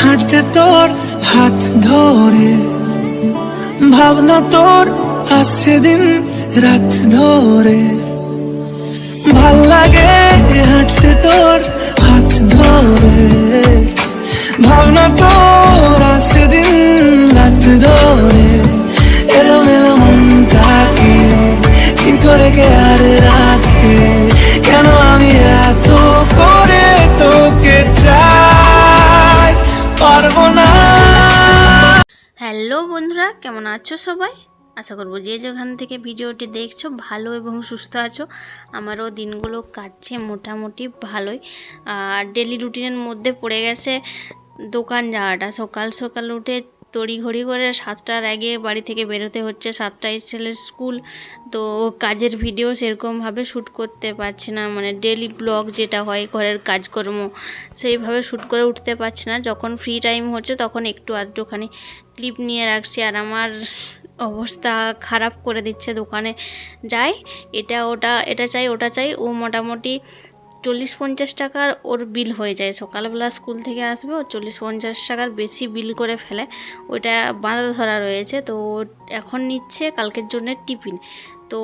হাঁটতে তোর হাত ধরে। ভাবনা তোর আসছে দিন রাত ধরে। ভালো লাগে হাঁটতে তোর হাত ধরে। ভাবনা তোর আসছে দিন রাত ধরে। এলো মেলো মনটাকে কি করে কে আর হ্যালো বন্ধুরা, কেমন আছো সবাই? আশা করব যে যেখান থেকে ভিডিওটি দেখছ ভালো এবং সুস্থ আছো। আমারও দিনগুলো কাটছে মোটামুটি ভালোই। আর ডেলি রুটিনের মধ্যে পড়ে গেছে দোকান যাওয়াটা। সকাল সকাল উঠে তড়িঘড়ি করে সাতটার আগে বাড়ি থেকে বেরোতে হচ্ছে। সাতটায় ছেলের স্কুল, তো কাজের ভিডিও সেরকমভাবে শ্যুট করতে পারছি না। মানে ডেলি ব্লগ যেটা হয়, ঘরের কাজকর্ম, সেইভাবে শ্যুট করে উঠতে পারছি না। যখন ফ্রি টাইম হচ্ছে, তখন একটু আধটুখানি ক্লিপ নিয়ে রাখছি আর আমার অবস্থা খারাপ করে দিচ্ছে দোকানে। যাই, এটা ওটা, এটা চাই, ওটা চাই। ও মোটামুটি চল্লিশ পঞ্চাশ টাকার ওর বিল হয়ে যায়। সকালবেলা স্কুল থেকে আসবে, ও চল্লিশ পঞ্চাশ টাকার বেশি বিল করে ফেলে। ওইটা বাঁধা ধরা রয়েছে, তো এখন নিচ্ছে কালকের জন্য টিফিন। তো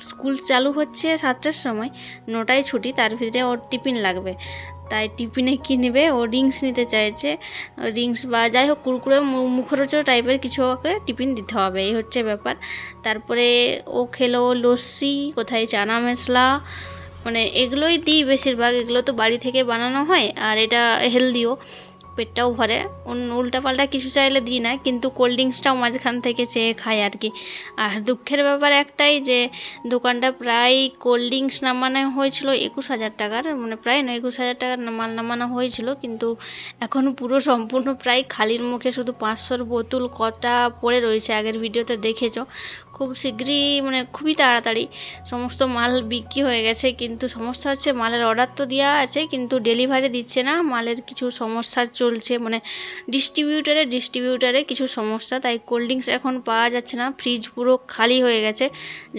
স্কুল চালু হচ্ছে সাতটার সময়, নটায় ছুটি, তার ভিতরে ওর টিফিন লাগবে। তাই টিফিনে কী নেবে? ও রিংস নিতে চাইছে। রিংস বা যাই হোক, কুরকুরে মুখরোচ টাইপের কিছু ওকে টিফিন দিতে হবে। এই হচ্ছে ব্যাপার। তারপরে ও খেলো লস্যি, কোথায় চানা মশলা মানে এগুলোই দিই বেশিরভাগ। এগুলো তো বাড়ি থেকে বানানো হয়, আর এটা হেলদিও পেটটাও ভরে। উল্টাপাল্টা কিছু চাইলে দিই না, কিন্তু কোল্ড ড্রিঙ্কসটাও মাঝখান থেকে চেয়ে খাই আর কি। আর দুঃখের ব্যাপার একটাই যে, দোকানটা প্রায় কোল্ড ড্রিঙ্কস নামানো হয়েছিল একুশ হাজার টাকার মানে প্রায় নয়, একুশ হাজার টাকার মাল নামানো হয়েছিল, কিন্তু এখন পুরো সম্পূর্ণ প্রায় খালির মুখে শুধু পাঁচশোর বোতল কটা পড়ে রয়েছে আগের ভিডিওতে দেখেছ। খুব শীঘ্রই মানে খুবই তাড়াতাড়ি সমস্ত মাল বিক্রি হয়ে গেছে। কিন্তু সমস্যা হচ্ছে মালের অর্ডার তো দেওয়া আছে, কিন্তু ডেলিভারি দিচ্ছে না। মালের কিছু সমস্যা চলছে মানে ডিস্ট্রিবিউটারে ডিস্ট্রিবিউটারে কিছু সমস্যা। তাই কোল্ড ড্রিঙ্কস এখন পাওয়া যাচ্ছে না। ফ্রিজ পুরো খালি হয়ে গেছে।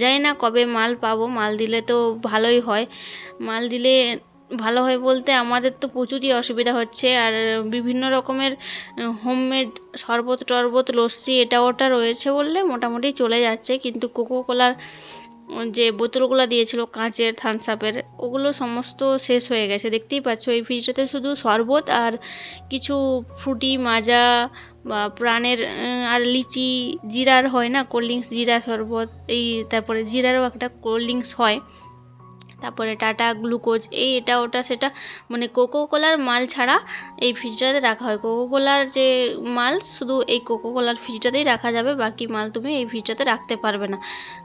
জানি না কবে মাল পাবো। মাল দিলে তো ভালোই হয়। মাল দিলে ভালো হয় বলতে আমাদের তো প্রচুরই অসুবিধা হচ্ছে। আর বিভিন্ন রকমের হোমমেড শরবত, টরবত, লস্যি এটা ওটা রয়েছে বললে মোটামুটি চলে যাচ্ছে। কিন্তু কোকো কোলার যে বোতলগুলো দিয়েছিল কাঁচের থামস আপের ওগুলো সমস্ত শেষ হয়ে গেছে। দেখতেই পাচ্ছ, এই ফ্রিজটাতে শুধু শরবত আর কিছু ফ্রুটি মাজা বা প্রাণের আর লিচি, জিরার হয় না কোল্ড ড্রিঙ্কস জিরা শরবত, এই তারপরে জিরারও একটা কোল্ড ড্রিঙ্কস হয়। তারপরে টাটা, গ্লুকোজ, এই এটা, ওটা, সেটা। মানে কোকো কোলার মাল ছাড়া এই ফ্রিজটাতে রাখা হয়। কোকো কোলার যে মাল, শুধু এই কোকো কোলার ফ্রিজটাতেই রাখা যাবে। বাকি মাল তুমি এই ফ্রিজটাতে রাখতে পারবে না।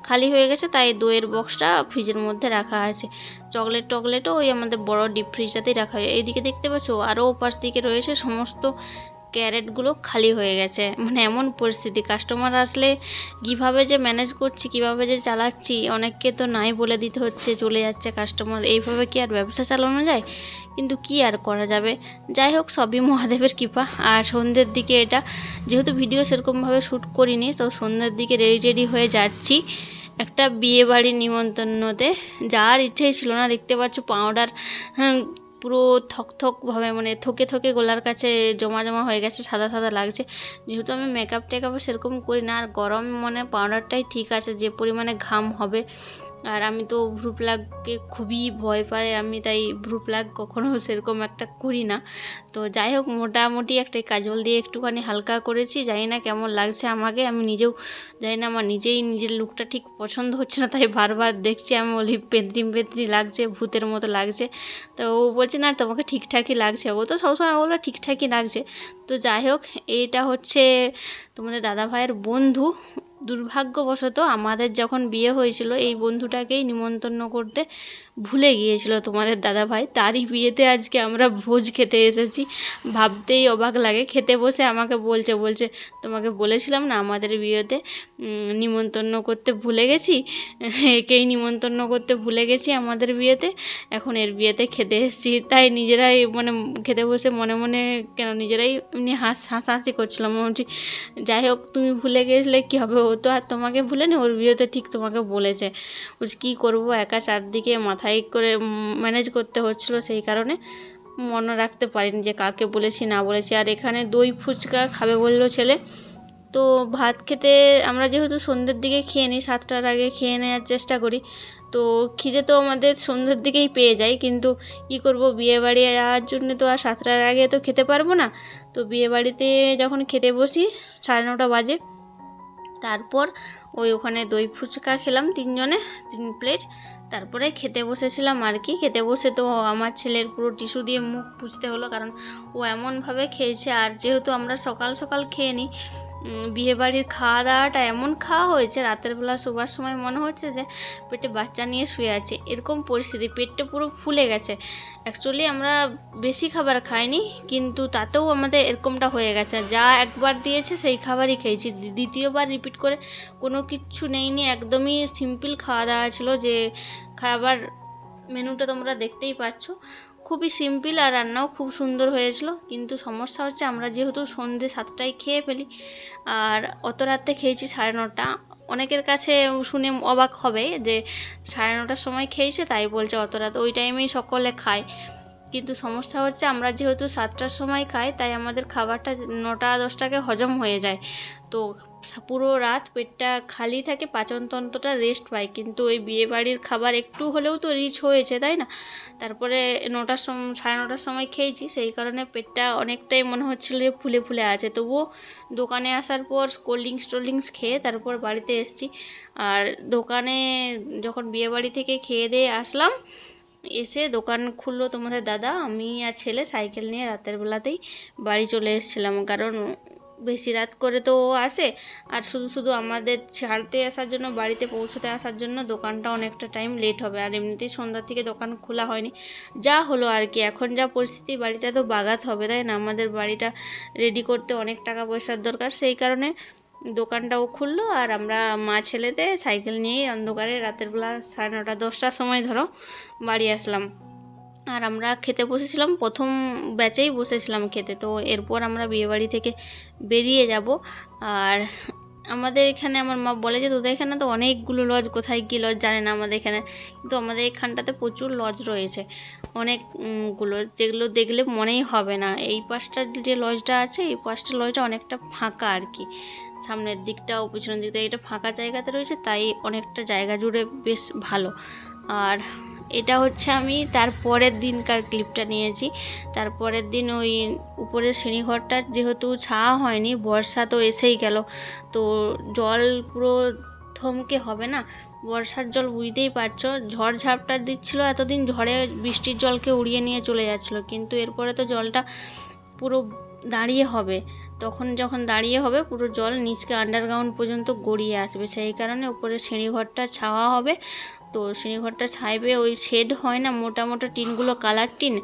খালি হয়ে গেছে, তাই দইয়ের বক্সটা ফ্রিজের মধ্যে রাখা আছে। চকলেট টকলেটও ওই আমাদের বড় ডিপ ফ্রিজটাতেই রাখা হয়। এইদিকে দেখতে পাচ্ছ আরও ওপাশ দিকে রয়েছে সমস্ত ক্যারেটগুলো খালি হয়ে গেছে। মানে এমন পরিস্থিতি। কাস্টমার আসলে কীভাবে যে ম্যানেজ করছি, কীভাবে যে চালাচ্ছি, অনেককে তো নাই বলে দিতে হচ্ছে, চলে যাচ্ছে কাস্টমার। এইভাবে কি আর ব্যবসা চালানো যায়? কিন্তু কি আর করা যাবে? যাই হোক, সবই মহাদেবের কৃপা। আর সন্ধ্যের দিকে এটা, যেহেতু ভিডিও সেরকমভাবে শ্যুট করিনি, তো সন্ধ্যের দিকে রেডি রেডি হয়ে যাচ্ছি একটা বিয়ে বাড়ির নিমন্ত্রণতে। যার ইচ্ছেই ছিল না, দেখতে পাচ্ছ পাউডার হ্যাঁ, থক থকথকভাবে মানে থকে থকে গলার কাছে জমা জমা হয়ে গেছে সাদা সাদা লাগছে। যেহেতু আমি মেকআপ টেকআপ সেরকম করি না আর গরম মানে পাউডারটাই ঠিক আছে যে পরিমাণে ঘাম হবে। আর আমি তো ভ্রু প্লাগকে খুবই ভয় পাই, আমি তাই ভ্রু প্লাগ কখনো সেরকম একটা করি না। তো যাই হোক, মোটামুটি একটা কাজল দিয়ে একটুখানি হালকা করেছি, জানি না কেমন লাগছে আমাকে, আমি নিজেও জানি না, আমার নিজেই নিজের লুকটা ঠিক পছন্দ হচ্ছে না, তাই বারবার দেখছি, আমি বলি পেন্ত্রি পেন্ত্রি লাগছে, ভূতের মতো লাগছে। তো ও বলছে, না, তোমাকে ঠিকঠাকই লাগছে। ও তো সবসময় বলল, ঠিকঠাকই লাগছে। তো যাই হোক এটা হচ্ছে তোমাদের দাদা ভাইয়ের বন্ধু দুর্ভাগ্যবশত আমাদের যখন বিয়ে হয়েছিল এই বন্ধুটাকেই নিমন্ত্রণ করতে ভুলে গিয়েছিল তোমাদের দাদা ভাই তারই বিয়েতে আজকে আমরা ভোজ খেতে এসেছি। ভাবতেই অবাক লাগে। খেতে বসে আমাকে বলছে বলছে, তোমাকে বলেছিলাম না আমাদের বিয়েতে নিমন্ত্রণ করতে ভুলে গেছি? একেই নিমন্ত্রণ করতে ভুলে গেছি আমাদের বিয়েতে। এখন এর বিয়েতে খেতে এসেছি। তাই নিজেরাই মানে খেতে বসে মনে মনে কেন নিজেরাই এমনি হাস, হাসাহাসি করছিলাম। বলছি যাই হোক, তুমি ভুলে গেছিলে কী হবে? ও তো আর তোমাকে ভুলেনি, ওর বিয়েতে ঠিক তোমাকে বলেছে। বলছি, কী করব? একা চারদিকে মাথায় করে ম্যানেজ করতে হচ্ছিল সেই কারণে মনে রাখতে পারিনি যে কাকে বলেছি, না বলেছি। আর এখানে দই ফুচকা খাবে বলল ছেলে। তো ভাত খেতে আমরা যেহেতু সন্ধ্যের দিকে খেয়ে নিই, সাতটার আগে খেয়ে নেওয়ার চেষ্টা করি। তো খিদে তো আমাদের সন্ধ্যের দিকেই পেয়ে যায়, কিন্তু কী করব? বিয়ে বাড়ি যাওয়ার জন্য তো আর সাতটার আগে তো খেতে পারব না। তো বিয়ে বাড়িতে যখন খেতে বসি, সাড়ে নটা বাজে। তারপর ওই ওখানে দই ফুচকা খেলাম তিনজনে, তিন প্লেট তারপরে খেতে বসেছিলাম আর কি। খেতে বসে তো আমার ছেলের পুরো টিস্যু দিয়ে মুখ পুষতে হলো কারণ ও এমনভাবে খেয়েছে আর যেহেতু আমরা সকাল সকাল খেয়ে নিই বিয়েবাড়ির খাওয়া দাওয়াটা এমন খাওয়া হয়েছে, রাতের বেলা শোবার সময় মনে হচ্ছে যে পেটে বাচ্চা নিয়ে শুয়ে আছে। এরকম পরিস্থিতি, পেটটা পুরো ফুলে গেছে। অ্যাকচুয়ালি আমরা বেশি খাবার খাইনি, কিন্তু তাতেও আমাদের এরকমটা হয়ে গেছে। যা একবার দিয়েছে সেই খাবারই খেয়েছি। দ্বিতীয়বার রিপিট করে কোনো কিচ্ছু নেইনি, একদমই সিম্পল খাওয়া দাওয়া ছিল যে খাবার মেনুটা তোমরা দেখতেই পাচ্ছ। খুবই সিম্পল আর রান্নাও খুব সুন্দর হয়েছিল। কিন্তু সমস্যা হচ্ছে আমরা যেহেতু সন্ধে সাতটায় খেয়ে ফেলি, আর অত রাতে খেয়েছি সাড়ে নটা। অনেকের কাছে শুনে অবাক হবে যে সাড়ে নটার সময় খেয়েছে, তাই বলছে অত রাত। ওই টাইমেই সকলে খায়। কিন্তু সমস্যা হচ্ছে আমরা যেহেতু সাতটার সময় খাই, তাই আমাদের খাবারটা নটা দশটাকে হজম হয়ে যায়। তো পুরো রাত পেটটা খালি থাকে, পাচনতন্ত্রটা রেস্ট পায়। কিন্তু ওই বিয়েবাড়ির খাবার একটু হলেও তো রিচ হয়েছে, তাই না? তারপরে নটার সময় সাড়ে নটার সময় খেয়েছি, সেই কারণে পেটটা অনেকটাই মনে হচ্ছিল যে ফুলে ফুলে আছে। তবুও দোকানে আসার পর কোল্ড ড্রিঙ্কস টোল্ড ড্রিঙ্কস খেয়ে তারপর বাড়িতে এসেছি। আর দোকানে যখন বিয়েবাড়ি থেকে খেয়ে দিয়ে আসলাম এসে দোকান খুললো তোমাদের দাদা। আমি আর ছেলে সাইকেল নিয়ে রাতের বেলাতেই বাড়ি চলে এসেছিলাম। কারণ বেশি রাত করে তো ও আসে। আর শুধু শুধু আমাদের ছাড়তে আসার জন্য, বাড়িতে পৌঁছতে আসার জন্য দোকানটা অনেকটা টাইম লেট হবে। আর এমনিতেই সন্ধ্যার থেকে দোকান খোলা হয়নি। যা হলো আর কি, এখন যা পরিস্থিতি, বাড়িটা তো বাগাত হবে, তাই না? আমাদের বাড়িটা রেডি করতে অনেক টাকা পয়সার দরকার। সেই কারণে দোকানটাও খুললো আর আমরা মা ছেলেতে সাইকেল নিয়েই অন্ধকারে রাতের বেলা সাড়ে নটা, দশটার সময় ধরো বাড়ি আসলাম। আর আমরা খেতে বসেছিলাম, প্রথম ব্যাচেই বসেছিলাম খেতে। তো এরপর আমরা বিয়েবাড়ি থেকে বেরিয়ে যাব। আর আমাদের এখানে আমার মা বলে যে, তোদের এখানে তো অনেকগুলো লজ কোথায় কী লজ জানে না আমাদের এখানে? কিন্তু আমাদের এখানটাতে প্রচুর লজ রয়েছে। অনেকগুলো, যেগুলো দেখলে মনেই হবে না। এই পাশটার যে লজটা আছে, এই পাশটা লজটা অনেকটা ফাঁকা আর কি। সামনের দিকটা ও পিছনের দিকটা, এটা ফাঁকা জায়গাতে রয়েছে, তাই অনেকটা জায়গা জুড়ে বেশ ভালো। আর এটা হচ্ছে আমি তার পরের দিনকার ক্লিপটা নিয়েছি। তারপরের দিন ওই উপরের সিঁড়িঘরটা যেহেতু ছাওয়া হয়নি বর্ষা তো এসেই গেল। তো জল পুরো থমকে হবে না, বর্ষার জল বুঝতেই পারছ, ঝড় ঝাপটা দিচ্ছিল, এতদিন ঝড়ে বৃষ্টির জলকে উড়িয়ে নিয়ে চলে যাচ্ছিল, কিন্তু এরপরে তো জলটা পুরো দাঁড়িয়ে হবে। তখন যখন দাঁড়িয়ে হবে, পুরো জল নিচকে আন্ডারগ্রাউন্ড পর্যন্ত গড়িয়ে আসবে। সেই কারণে উপরে সিঁড়িঘরটা ছাওয়া হবে। তো সিঁড়িঘরটা ছাইবে, ওই শেড হয় না মোটা মোটা টিনগুলো কালার টিন,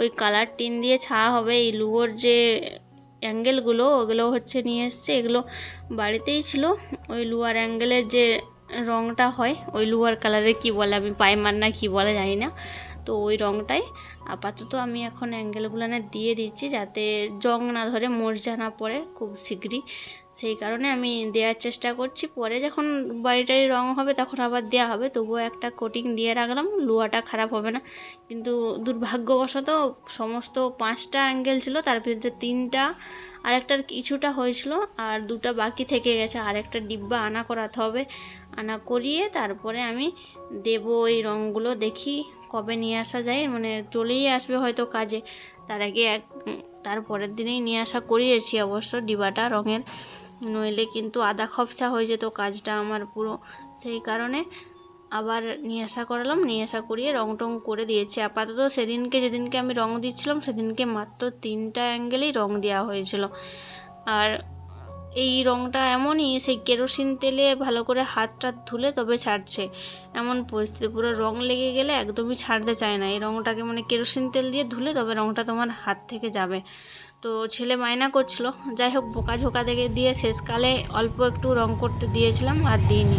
ওই কালার টিন দিয়ে ছাওয়া হবে। এই লুয়োর যে অ্যাঙ্গেলগুলো, ওগুলো হচ্ছে নিয়ে এসছে। এগুলো বাড়িতেই ছিল। ওই লুয়ার অ্যাঙ্গেলের যে রঙটা হয়, ওই লুয়ার কালারে কি বলে, আমি পাইমার না কি বলে জানি না। তো ওই রঙটাই আপাতত আমি এখন অ্যাঙ্গেলগুলানে দিয়ে দিচ্ছি যাতে জং না ধরে মরজা না পড়ে খুব শীঘ্রই। সেই কারণে আমি দেওয়ার চেষ্টা করছি। পরে যখন বাড়িটারি রং হবে তখন আবার দেওয়া হবে। তবুও একটা কোটিং দিয়ে রাখলাম লুয়াটা খারাপ হবে না। কিন্তু দুর্ভাগ্যবশত সমস্ত পাঁচটা অ্যাঙ্গেল ছিল, তার ভিতরে তিনটা, আরেকটার কিছুটা হয়েছিল আর দুটো বাকি থেকে গেছে। আরেকটা ডিব্বা আনা করাতে হবে। আনা করিয়ে তারপরে আমি দেব ওই রঙগুলো দেখি কবে নিয়ে আসা যায়? মানে চলেই আসবে হয়তো কাজে। তার আগে এক তার পরের দিনেই নিয়ে আসা করিয়েছি অবশ্য ডিবাটা রঙের। নইলে কিন্তু আধা খপচা হয়ে যেত কাজটা আমার পুরো। সেই কারণে আবার নিয়ে আসা করালাম, নিয়ে আসা করিয়ে রং টং করে দিয়েছি। আপাতত সেদিনকে যেদিনকে আমি রং দিচ্ছিলাম, সেদিনকে মাত্র তিনটা অ্যাঙ্গেলেই রং দেওয়া হয়েছিল। আর এই রঙটা এমনই, সেই কেরোসিন তেলে ভালো করে হাতটা ধুলে তবে ছাড়ছে। এমন পরিস্থিতি, পুরো রং লেগে গেলে একদমই ছাড়তে চায় না। এই রঙটাকে মানে কেরোসিন তেল দিয়ে ধুলে তবে রঙটা তোমার হাত থেকে যাবে। তো ছেলে মায়না করছিল। যাই হোক, বোকা ঝোকা দেখে দিয়ে শেষকালে অল্প একটু রং করতে দিয়েছিলাম, আর দিইনি।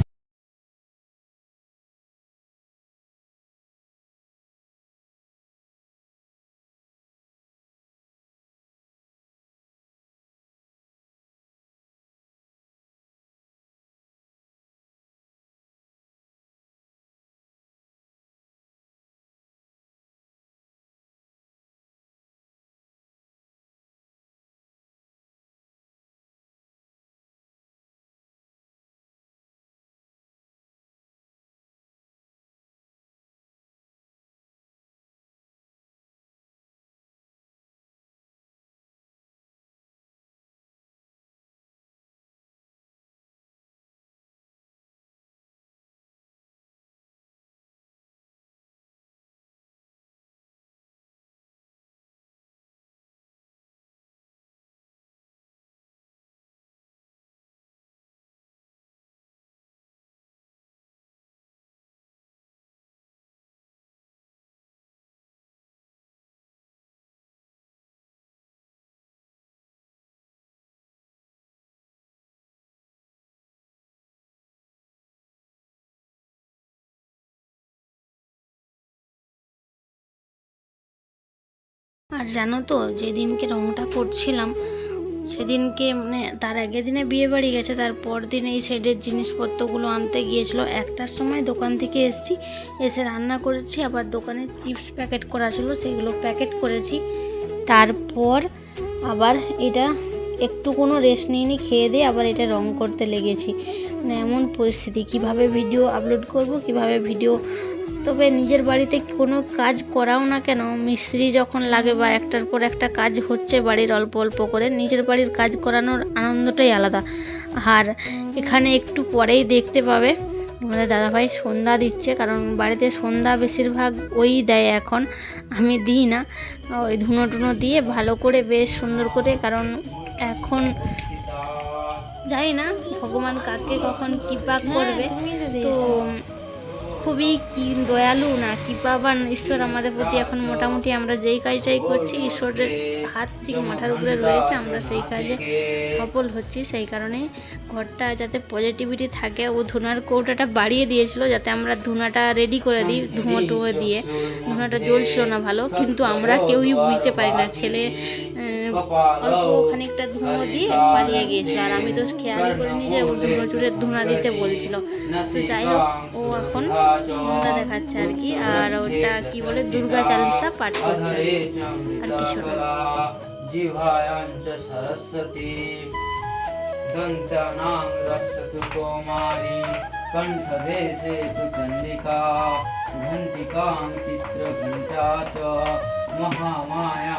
আর জানো তো, যেদিনকে রংটা করছিলাম, সেদিনকে মানে তার আগের দিনে বিয়ে বাড়ি গেছে তারপর দিন এই সাইডের জিনিসপত্রগুলো আনতে গিয়েছিল। একটার সময় দোকান থেকে এসেছি, এসে রান্না করেছি, আবার দোকানে চিপস প্যাকেট করা ছিল, সেগুলো প্যাকেট করেছি। তারপর আবার এটা একটু কোনো রেস্ট নিয়ে খেয়ে দিয়ে আবার এটা রং করতে লেগেছি। মানে এমন পরিস্থিতি, কীভাবে ভিডিও আপলোড করব, কীভাবে ভিডিও তবে নিজের বাড়িতে কোনো কাজ করাও না কেন? মিস্ত্রি যখন লাগে বা একটার পর একটা কাজ হচ্ছে বাড়ির অল্প অল্প করে নিজের বাড়ির কাজ করানোর আনন্দটাই আলাদা। আর এখানে একটু পরেই দেখতে পাবে। আমাদের দাদাভাই সন্ধ্যা দিচ্ছে কারণ বাড়িতে সন্ধ্যা বেশিরভাগ ওই দেয় এখন। আমি দিই না। ওই ধুনো টুনো দিয়ে ভালো করে বেশ সুন্দর করে কারণ এখন জানি না ভগবান কাকে কখন কৃপা করবে। তো খুবই কি দয়ালু না কৃপাবান ঈশ্বর আমাদের প্রতি এখন মোটামুটি আমরা যেই কাজটাই করছি, ঈশ্বরের হাত ঠিক মাথার উপরে রয়েছে, আমরা সেই কাজে সফল হচ্ছি। সেই কারণে ঘরটা যাতে পজিটিভিটি থাকে, ও ধুনার কৌটাটা বাড়িয়ে দিয়েছিল যাতে আমরা ধুনাটা রেডি করে দিই, ধুঁয়ো টুঁয়ো দিয়ে। ধুনাটা জ্বলছিল না ভালো, কিন্তু আমরা কেউই বুঝতে পারি না। ছেলে অল্প খানিকটা ধুঁয়ো দিয়ে পালিয়ে গিয়েছিল। আর আমি তো খেয়ালই করিনি যে ও চুরের ধুনা দিতে বলছিল। তো যাই হোক ও এখন সন্ধ্যা দেখাচ্ছে আর কি। আর ওটা কি বলে দুর্গা চালিসা পাঠ করছে। আর কিছু না জিভায়াঞ্চ সরস্বতী দন্তানাং রক্ষতু কৌমারী কণ্ঠদেশে তু চণ্ডিকা ঘণ্টিকাং চিত্রঘণ্টা চ মহামায়া।